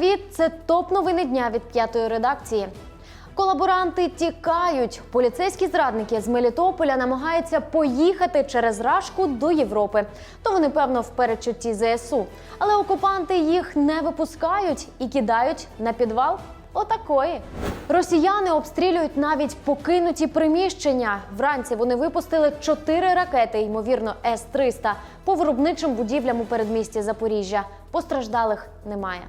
привіт! Це топ новини дня від п'ятої редакції. Колаборанти тікають. Поліцейські зрадники з Мелітополя намагаються поїхати через Рашку до Європи. То вони, певно, в передчутті ЗСУ. Але окупанти їх не випускають і кидають на підвал. Отакої. Росіяни обстрілюють навіть покинуті приміщення. Вранці вони випустили чотири ракети, ймовірно, С-300, по виробничим будівлям у передмісті Запоріжжя. Постраждалих немає.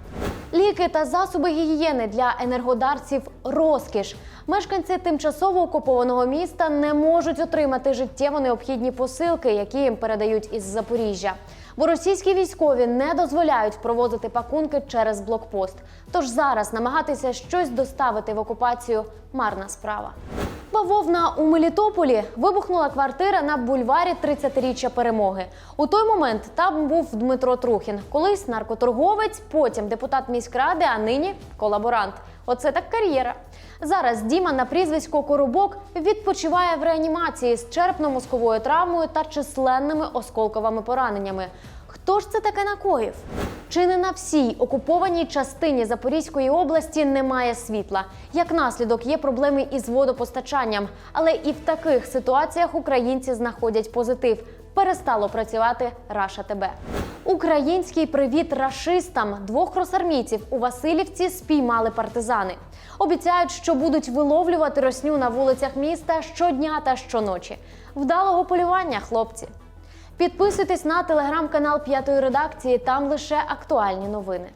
Ліки та засоби гігієни для енергодарців розкіш. Мешканці тимчасово окупованого міста не можуть отримати життєво необхідні посилки, які їм передають із Запоріжжя. Бо російські військові не дозволяють провозити пакунки через блокпост. Тож зараз намагатися щось доставити в окупацію марна справа. Бавовна у Мелітополі вибухнула квартира на бульварі 30-річчя перемоги. У той момент там був Дмитро Трухін, колись наркоторговець, потім депутат міськради, а нині колаборант. Оце так кар'єра. Зараз Діма на прізвисько Коробок відпочиває в реанімації з черепно-мозковою травмою та численними осколковими пораненнями. Хто ж це таке накоїв? Чи не на всій окупованій частині Запорізької області немає світла? Як наслідок є проблеми із водопостачанням, але і в таких ситуаціях українці знаходять позитив. Перестало працювати Раша ТБ. Український привіт рашистам. Двох росармійців у Васильівці спіймали партизани. Обіцяють, що будуть виловлювати росню на вулицях міста щодня та щоночі. Вдалого полювання, хлопці. Підписуйтесь на телеграм-канал п'ятої редакції. Там лише актуальні новини.